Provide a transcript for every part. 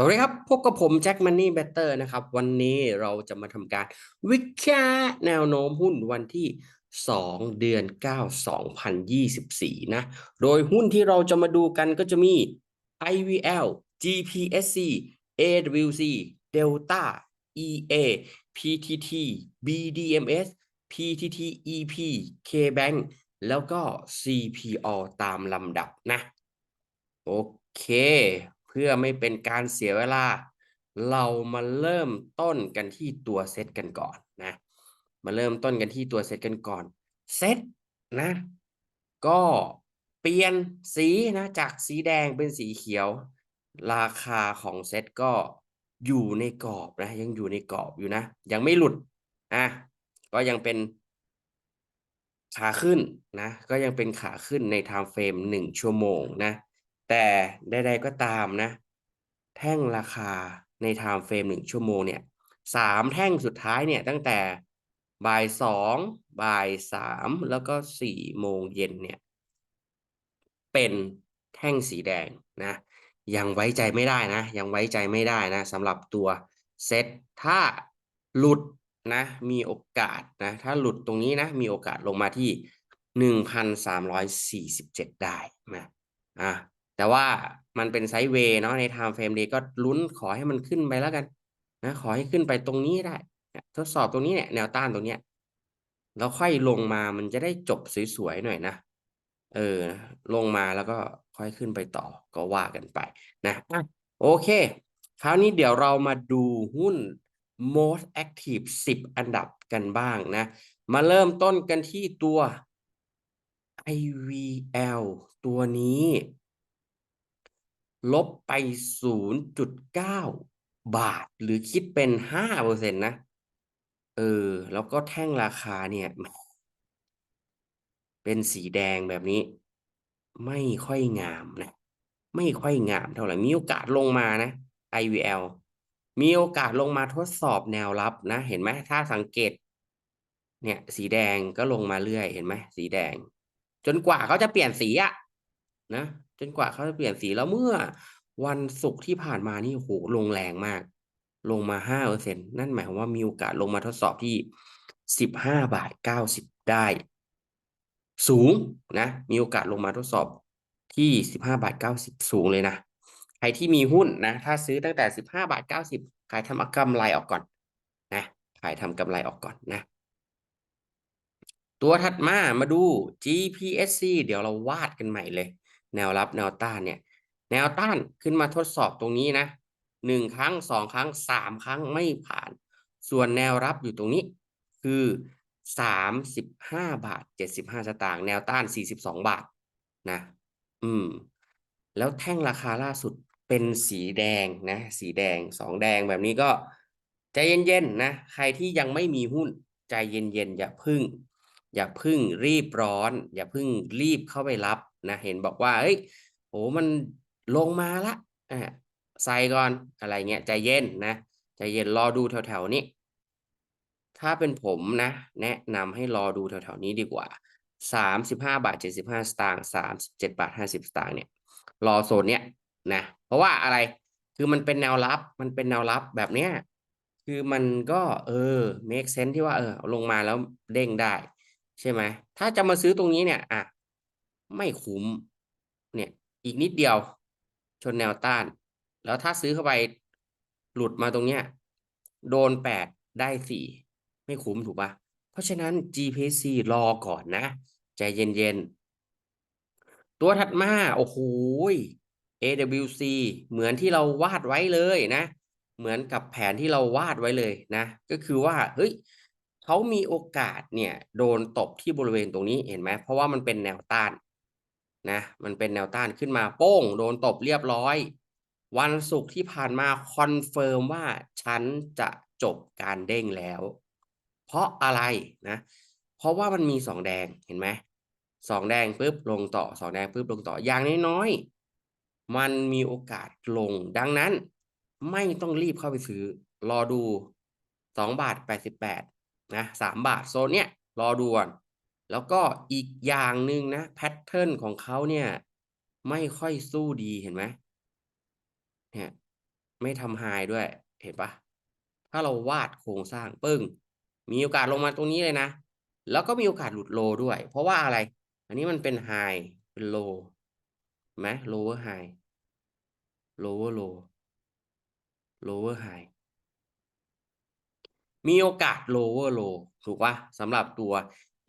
สวัสดีครับ พบกับผมแจ็คมันนี่เบเตอร์นะครับ วันนี้เราจะมาทำการวิเคราะห์แนวโน้มหุ้นวันที่ 2 เดือน 9 2024 นะ โดยหุ้นที่เราจะมาดูกันก็จะมี IVL GPSC AWC Delta EA PTT BDMs PTT EP KBank แล้วก็ CPO ตามลำดับนะ โอเค เพื่อไม่เป็นการเสียเวลา เรามาเริ่มต้นกันที่ตัวเซตกันก่อนนะ มาเริ่มต้นกันที่ตัวเซตกันก่อน เซตนะ ก็เปลี่ยนสีนะจากสีแดงเป็นสีเขียว ราคาของเซตก็อยู่ในกรอบนะยังอยู่ในกรอบอยู่นะ ยังไม่หลุดอะก็ยังเป็นขาขึ้นนะ ก็ยังเป็นขาขึ้นในไทม์เฟรมหนึ่งชั่วโมงนะ แต่ใดๆก็ตามนะ แท่งราคาในไทม์เฟรมหนึ่งชั่วโมงเนี่ยสามแท่งสุดท้ายเนี่ยตั้งแต่บ่ายสองบ่ายสามแล้วก็สี่โมงเย็นเนี่ย เป็นแท่งสีแดงนะ ยังไว้ใจไม่ได้นะ ยังไว้ใจไม่ได้นะสำหรับตัวเซตถ้าหลุดนะมีโอกาสนะถ้าหลุดตรงนี้นะมีโอกาสลงมาที่หนึ่งพันสามร้อยสี่สิบเจ็ดได้นะอะ แต่ว่ามันเป็นไซด์เวย์เนาะใน time frame day ก็ลุ้นขอให้มันขึ้นไปแล้วกันนะขอให้ขึ้นไปตรงนี้ได้ ทดสอบตรงนี้เนี่ยแนวต้านตรงเนี้ยแล้วค่อยลงมามันจะได้จบสวยๆหน่อยนะเออ ลงมาแล้วก็ค่อยขึ้นไปต่อก็ว่ากันไปนะอะโอเค คราวนี้เดี๋ยวเรามาดูหุ้น most active 10 อันดับกันบ้างนะ มาเริ่มต้นกันที่ตัว IVL ตัวนี้ ลบไป 0.9 บาท หรือคิดเป็น 5%นะ เออ แล้วก็แท่งราคาเนี่ย เป็นสีแดงแบบนี้ ไม่ค่อยงามนะ ไม่ค่อยงามเท่าไหร่ มีโอกาสลงมานะ IVL มีโอกาสลงมาทดสอบแนวรับนะ เห็นไหมถ้าสังเกต เนี่ย สีแดงก็ลงมาเรื่อย เห็นไหมสีแดง จนกว่าเขาจะเปลี่ยนสีอะนะ จนกว่าเขาจะเปลี่ยนสีแล้วเมื่อวันศุกร์ที่ผ่านมานี่โหลงแรงมาก ลงมาห้าเปอร์เซ็นนั่นหมายความว่ามีโอกาสลงมาทดสอบที่สิบห้าบาทเก้าสิบได้ สูงนะ มีโอกาสลงมาทดสอบที่สิบห้าบาทเก้าสิบสูงเลยนะใครที่มีหุ้นนะ ถ้าซื้อตั้งแต่สิบห้าบาทเก้าสิบขายทำกำไรออกก่อนนะขายทำกำไรออกก่อนนะ ตัวถัดมามาดู GPSC เดี๋ยวเราวาดกันใหม่เลย แนวรับแนวต้านเนี่ย แนวต้านขึ้นมาทดสอบตรงนี้นะหนึ่งครั้งสองครั้งสามครั้งไม่ผ่าน ส่วนแนวรับอยู่ตรงนี้คือสามสิบห้าบาทเจ็ดสิบห้าสตางค์แนวต้านสี่สิบสองบาทนะ อืม แล้วแท่งราคาล่าสุดเป็นสีแดงนะ สีแดงสองแดงแบบนี้ก็ใจเย็นๆนะ ใครที่ยังไม่มีหุ้นใจเย็นๆอย่าพึ่ง อย่าพึ่งรีบร้อน อย่าพึ่งรีบเข้าไปรับนะเห็นบอกว่าเอ้ยโอ้มันลงมาละอ่าใส่ก่อนอะไรเงี้ยใจเย็นนะใจเย็นรอดูแถวๆนี้ ถ้าเป็นผมนะ แนะนำให้รอดูแถวๆนี้ดีกว่าสามสิบห้าบาทเจ็ดสิบห้าสตางค์สามสิบเจ็ดบาทห้าสิบสตางค์เนี่ย รอโซนเนี้ยนะ เพราะว่าอะไรคือมันเป็นแนวรับ มันเป็นแนวรับแบบเนี้ยคือมันก็เออ make sense ที่ว่าเออลงมาแล้วเด้งได้ ใช่ไหมถ้าจะมาซื้อตรงนี้เนี่ยอะไม่คุ้มเนี่ยอีกนิดเดียว ชนแนวต้าน แล้วถ้าซื้อเข้าไปหลุดมาตรงเนี้ยโดนแปดได้สี่ไม่คุ้มถูกปะเพราะฉะนั้น GPC รอก่อนนะ ใจเย็นๆ ตัวถัดมา โอ้โห AWC เหมือนที่เราวาดไว้เลยนะ เหมือนกับแผนที่เราวาดไว้เลยนะ ก็คือว่า เฮ้ย เขามีโอกาสเนี่ยโดนตบที่บริเวณตรงนี้เห็นไหมเพราะว่ามันเป็นแนวต้านนะมันเป็นแนวต้านขึ้นมาโป้ง โดนตบเรียบร้อย วันศุกร์ที่ผ่านมาคอนเฟิร์มว่าฉันจะจบการเด้งแล้ว เพราะอะไรนะ เพราะว่ามันมีสองแดงเห็นไหมสองแดงปุ๊บลงต่อสองแดงปุ๊บลงต่ออย่างน้อยๆมันมีโอกาสลงดังนั้น ไม่ต้องรีบเข้าไปซื้อ รอดูสองบาทแปดสิบแปด นะสามบาทโซนเนี้ยรอดูก่อนแล้วก็อีกอย่างหนึ่งนะแพทเทิร์นของเขาเนี่ย ไม่ค่อยสู้ดีเห็นไหมเนี่ยไม่ทำไฮด้วยเห็นปะถ้าเราวาดโครงสร้างปึ้ง มีโอกาสลงมาตรงนี้เลยนะ แล้วก็มีโอกาสหลุดโลด้วย เพราะว่าอะไร อันนี้มันเป็นไฮเป็นโลไหม lower high lower low lower high มีโอกาส lower low ถูกปะสำหรับตัว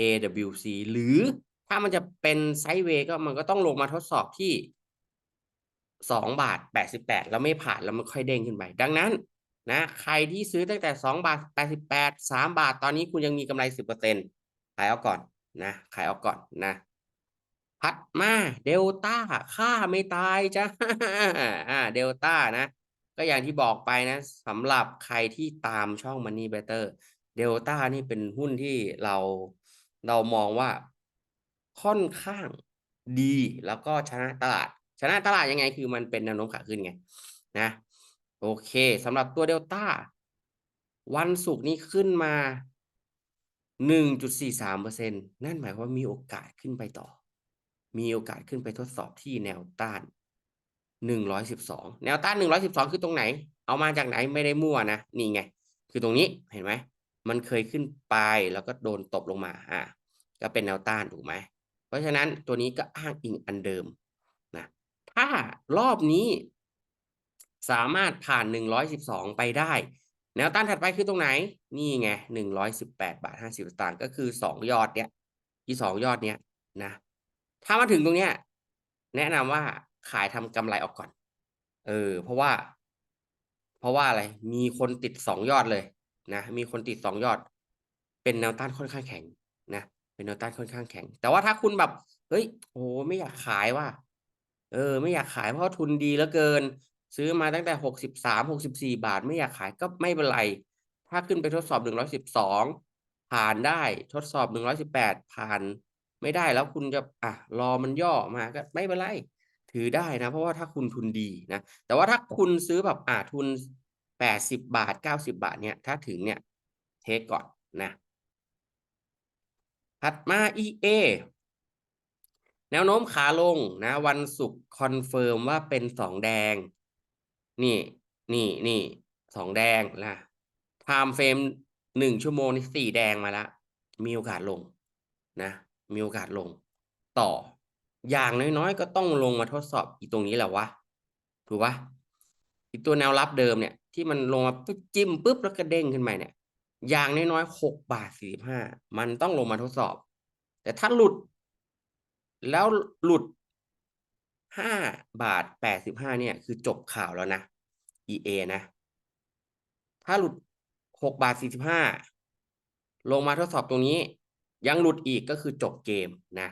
AWC หรือถ้ามันจะเป็นไซด์เวย์ก็มันก็ต้องลงมาทดสอบที่สองบาทแปดสิบแปดแล้วไม่ผ่านแล้วมันค่อยเด้งขึ้นไป ดังนั้นนะใครที่ซื้อตั้งแต่สองบาทแปดสิบแปดสามบาทตอนนี้คุณยังมีกำไรสิบเปอร์เซ็นขายเอาก่อนนะขายเอาก่อนนะ พัดมาเดลต้าค่าไม่ตายจ้าอ่าเดลต้านะ ก็อย่างที่บอกไปนะสำหรับใครที่ตามช่อง Money Better เดลต้านี่เป็นหุ้นที่เราเรามองว่าค่อนข้างดีแล้วก็ชนะตลาด ชนะตลาดยังไงคือมันเป็นแนวโน้มขาขึ้นไงนะโอเคสำหรับตัวเดลต้าวันศุกร์นี้ขึ้นมาหนึ่งจุดสี่สามเปอร์เซ็นนั่นหมายความว่ามีโอกาสขึ้นไปต่อ มีโอกาสขึ้นไปทดสอบที่แนวต้าน หนึ่งร้อยสิบสองแนวต้านหนึ่งร้อยสิบสองคือตรงไหน เอามาจากไหนไม่ได้มั่วนะ นี่ไง คือตรงนี้เห็นไหม มันเคยขึ้นไปแล้วก็โดนตบลงมา อ่าก็เป็นแนวต้านถูกไหม เพราะฉะนั้นตัวนี้ก็อ้างอิงอันเดิมนะ ถ้ารอบนี้ สามารถผ่านหนึ่งร้อยสิบสองไปได้ แนวต้านถัดไปคือตรงไหน นี่ไงหนึ่งร้อยสิบแปดบาทห้าสิบสตางค์ก็คือสองยอดเนี้ยที่สองยอดเนี้ยนะ ถ้ามาถึงตรงเนี้ย แนะนำว่า ขายทำกำไรออกก่อน เออ เพราะว่า เพราะว่าอะไร มีคนติดสองยอดเลยนะ มีคนติดสองยอด เป็นแนวต้านค่อนข้างแข็งนะ เป็นแนวต้านค่อนข้างแข็ง แต่ว่าถ้าคุณแบบ เฮ้ย โอ้ไม่อยากขายว่าเออ ไม่อยากขายเพราะทุนดีเหลือเกิน ซื้อมาตั้งแต่หกสิบสามหกสิบสี่บาท ไม่อยากขายก็ไม่เป็นไร ถ้าขึ้นไปทดสอบหนึ่งร้อยสิบสองผ่านได้ทดสอบหนึ่งร้อยสิบแปดผ่านไม่ได้แล้วคุณจะอะรอมันย่อมาก็ไม่เป็นไร ถือได้นะ เพราะว่าถ้าคุณทุนดีนะ แต่ว่าถ้าคุณซื้อแบบอะทุนแปดสิบบาทเก้าสิบาทเนี่ย ถ้าถึงเนี่ย เทคก่อนนะ ถัดมา EA แนวโน้มขาลงนะ วันศุกร์คอนเฟิร์มว่าเป็นสองแดง นี่ นี่นี่สองแดงนะไทม์เฟรมหนึ่งชั่วโมงนี่สี่แดงมาแล้วมีโอกาสลงนะ มีโอกาสลงต่อ อย่างน้อยๆ ก็ต้องลงมาทดสอบอีตรงนี้แหละวะถูกปะอีตัวแนวรับเดิมเนี่ย ที่มันลงมาจิ้มปุ๊บแล้วก็เด้งขึ้นไปเนี่ย อย่างน้อยๆหกบาทสี่สิบห้ามันต้องลงมาทดสอบ แต่ถ้าหลุด แล้วหลุดห้าบาทแปดสิบห้าเนี่ย คือจบข่าวแล้วนะ EA นะ ถ้าหลุดหกบาทสี่สิบห้าลงมาทดสอบตรงนี้ ยังหลุดอีกก็คือจบเกมนะ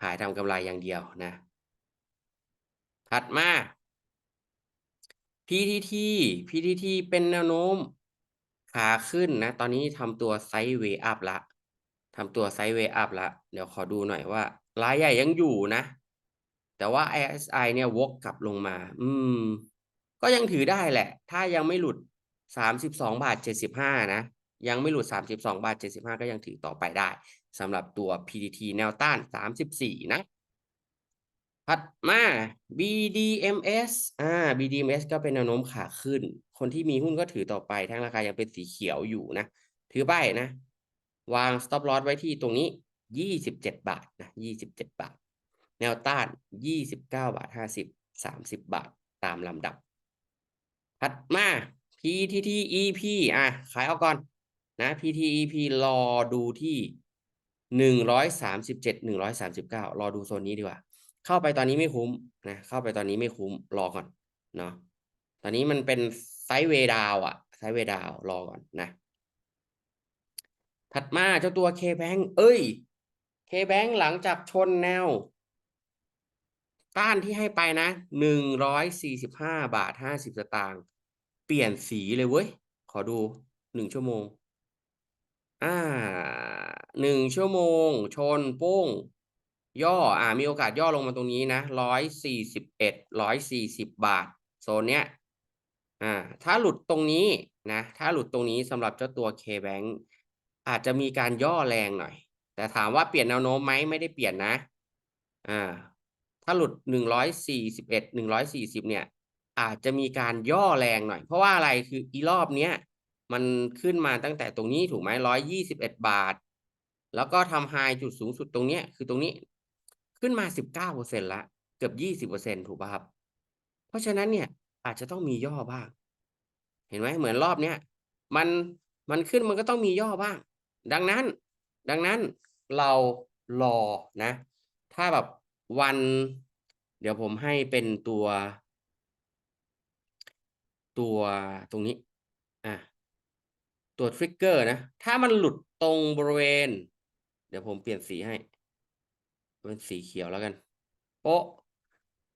ขายทำกำไรอย่างเดียวนะ ถัดมา PTT PTT เป็นแนวโน้มขาขึ้นนะ ตอนนี้ทำตัวไซด์เวย์อัพละทำตัวไซด์เวย์อัพละ เดี๋ยวขอดูหน่อยว่ารายใหญ่ยังอยู่นะ แต่ว่า RSI เนี่ยวกกลับลงมา อืม ก็ยังถือได้แหละ ถ้ายังไม่หลุดสามสิบสองบาทเจ็ดสิบห้านะ ยังไม่หลุดสามสิบสองบาทเจ็ดสิบห้าก็ยังถือต่อไปได้ สำหรับตัว PTT แนวต้านสามสิบสี่นะ ถัดมา BDMs อ่า BDMs ก็เป็นแนวโน้มขาขึ้น คนที่มีหุ้นก็ถือต่อไป ทั้งราคายังเป็นสีเขียวอยู่นะ ถือไปนะ วาง stop loss ไว้ที่ตรงนี้ยี่สิบเจ็ดบาทนะยี่สิบเจ็ดบาท แนวต้านยี่สิบเก้าบาทห้าสิบสามสิบบาท ตามลำดับ ถัดมา PTTEP อะ ขายเอาก่อนนะ PTEP รอดูที่ หนึ่งร้อยสามสิบเจ็ดหนึ่งร้อยสามสิบเก้ารอดูโซนนี้ดีกว่า เข้าไปตอนนี้ไม่คุ้มนะเข้าไปตอนนี้ไม่คุ้มรอก่อนเนาะตอนนี้มันเป็นไซด์เวดาวอะไซด์เวดาวรอก่อนนะ ถัดมาเจ้าตัว K-Bank เอ้ย K-Bank หลังจากชนแนวต้านที่ให้ไปนะหนึ่งร้อยสี่สิบห้าบาทห้าสิบสตางค์เปลี่ยนสีเลยเว้ย ขอดูหนึ่งชั่วโมง อ่าหนึ่งชั่วโมง ชนโป้ง ย่ออ่ามีโอกาสย่อลงมาตรงนี้นะร้อยสี่สิบเอ็ดร้อยสี่สิบบาท โซนเนี้ยอ่าถ้าหลุดตรงนี้นะถ้าหลุดตรงนี้สำหรับเจ้าตัว K-Bank อาจจะมีการย่อแรงหน่อย แต่ถามว่าเปลี่ยนแนวโน้มไหมไม่ได้เปลี่ยนนะอ่าถ้าหลุดหนึ่งร้อยสี่สิบเอ็ดหนึ่งร้อยสี่สิบเนี่ย อาจจะมีการย่อแรงหน่อย เพราะว่าอะไรคืออีรอบเนี้ย มันขึ้นมาตั้งแต่ตรงนี้ถูกไหมร้อยยี่สิบเอ็ดบาท แล้วก็ทำไฮจุดสูงสุดตรงเนี้ยคือตรงนี้ขึ้นมาสิบเก้าเปอร์เซ็นละเกือบยี่สิบเปอร์เซ็นถูกป่ะครับ เพราะฉะนั้นเนี่ยอาจจะต้องมีย่อบ้าง เห็นไหมเหมือนรอบเนี้ยมันมันขึ้นมันก็ต้องมีย่อบ้าง ดังนั้น ดังนั้นเรารอนะ ถ้าแบบวัน เดี๋ยวผมให้เป็นตัว ตัวตรงนี้ ตัวทริกเกอร์นะ ถ้ามันหลุดตรงบริเวณ เดี๋ยวผมเปลี่ยนสีให้ เป็นสีเขียวแล้วกัน โป๊ะ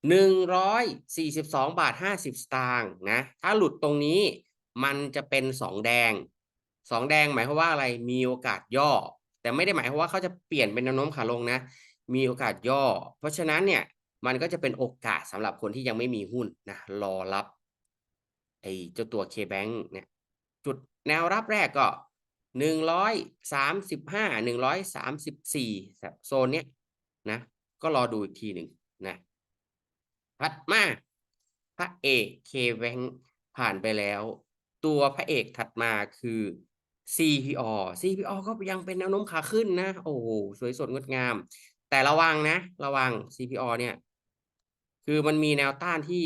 หนึ่งร้อยสี่สิบสองบาทห้าสิบสตางค์นะ ถ้าหลุดตรงนี้มันจะเป็นสองแดงสองแดงหมายความว่าอะไร มีโอกาสย่อ แต่ไม่ได้หมายความว่าเขาจะเปลี่ยนเป็นแนวโน้มขาลงนะ มีโอกาสย่อ เพราะฉะนั้นเนี่ยมันก็จะเป็นโอกาสสำหรับคนที่ยังไม่มีหุ้นนะรอรับไอ้เจ้าตัว K-Bank เนี่ยจุด แนวรับแรกก็หนึ่งร้อยสามสิบห้าหนึ่งร้อยสามสิบสี่โซนเนี้ยนะก็รอดูอีกทีหนึ่งนะถัดมาพระเอก K-Bank ผ่านไปแล้ว ตัวพระเอกถัดมาคือ CPO CPO ก็ยังเป็นแนวโน้มขาขึ้นนะ โอ้โหสวยสดงดงาม แต่ระวังนะ ระวัง CPO เนี่ย คือมันมีแนวต้านที่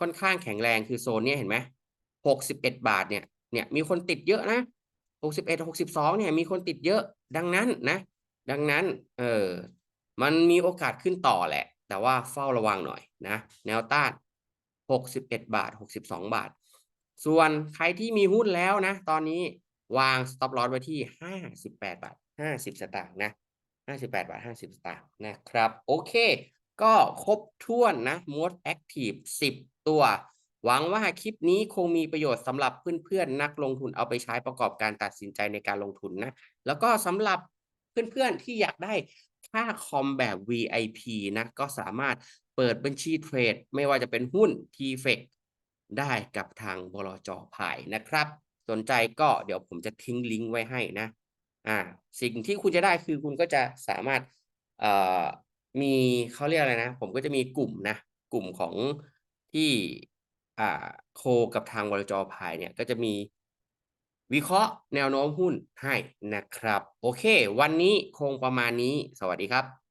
ค่อนข้างแข็งแรงคือโซนเนี้ยเห็นไหมหกสิบเอ็ดบาทเนี่ย เนี่ยมีคนติดเยอะนะหกสิบเอ็ดหกสิบสองเนี่ยมีคนติดเยอะดังนั้นนะ ดังนั้นเออมันมีโอกาสขึ้นต่อแหละ แต่ว่าเฝ้าระวังหน่อยนะ แนวต้านหกสิบเอ็ดบาทหกสิบสองบาท ส่วนใครที่มีหุ้นแล้วนะ ตอนนี้วาง stop loss ไว้ที่ห้าสิบแปดบาทห้าสิบสตางค์นะห้าสิบแปดบาทห้าสิบสตางค์นะครับ โอเค ก็ครบถ้วนนะ most active สิบตัว หวังว่าคลิปนี้คงมีประโยชน์สำหรับเพื่อนๆนักลงทุนเอาไปใช้ประกอบการตัดสินใจในการลงทุนนะ แล้วก็สำหรับเพื่อนๆที่อยากได้ค่าคอมแบบ VIP นะ ก็สามารถเปิดบัญชีเทรด ไม่ว่าจะเป็นหุ้น t f e c ได้กับทางบลจพายนะครับ สนใจก็เดี๋ยวผมจะทิ้งลิงก์ไว้ให้นะอ่าสิ่งที่คุณจะได้คือคุณก็จะสามารถเอ่อมีเขาเรียกอะไรนะ ผมก็จะมีกลุ่มนะ กลุ่มของที่ อ่าโคกับทางวลจพายเนี่ยก็จะมีวิเคราะห์แนวโน้มหุ้นให้นะครับ โอเค วันนี้คงประมาณนี้สวัสดีครับ